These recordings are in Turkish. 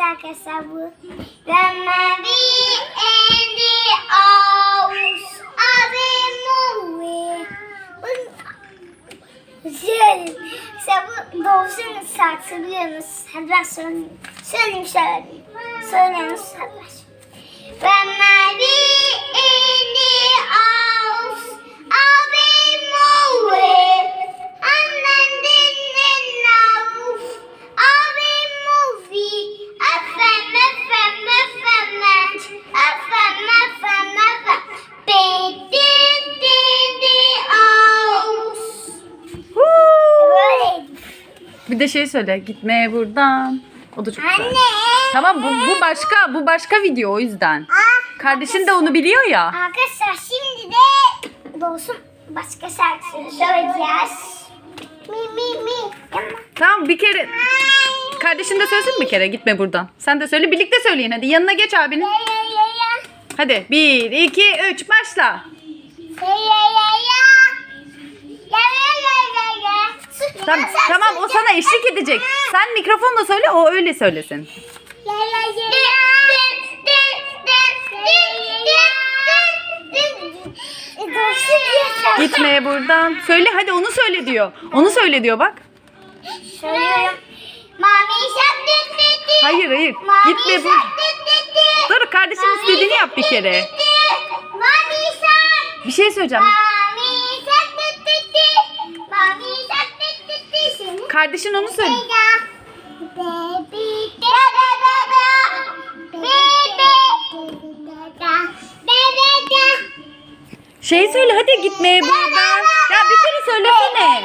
arkadaşlar bu. When we in the house of a movie. Söyleyeyim. Sen bu doğuşun şarkısı biliyorsunuz. Hadi ben söyleyeyim. Söyleyeyim söyleyeyim. Söyleyeyim hadi When I be Bir de şey söyle. Gitmeye buradan. O da çok güzel. Anne. Tamam bu, bu başka bu başka video o yüzden. Ah, Kardeşin de onu biliyor ya. Arkadaşlar şimdi de Doğuş'un başka şarkısını söyleyeceğiz. Mi mi mi. Tamam bir kere kardeşin de söylesin bir kere gitme buradan. Sen de söyle birlikte söyleyin hadi yanına geç abinin. Hadi bir iki üç başla. Ya ya ya ya. Ya ya Tamam, tamam o sana eşlik edecek. Sen mikrofonla söyle o öyle söylesin. Gitmeye buradan. Söyle hadi onu söyle diyor. Onu söyle diyor bak. Söylüyorum. Mami. Hayır hayır. Mami Gitme bu. Dur kardeşin istediğini yap bir kere. Mami. Bir şey söyleyeceğim. Mami Kardeşin onu söyle. Şey söyle hadi gitmeye buradan. Ya bir kere söylesene.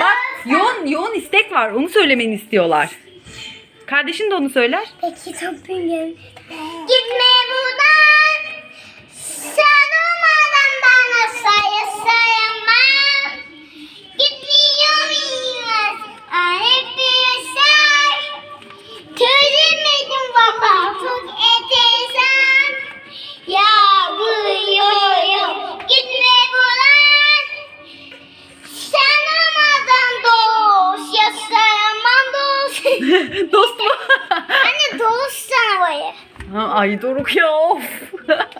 Bak yoğun yoğun istek var. Onu söylemeni istiyorlar. Kardeşin de onu söyler. Peki toplayın. Gitme 아, 아 이도로 귀여워.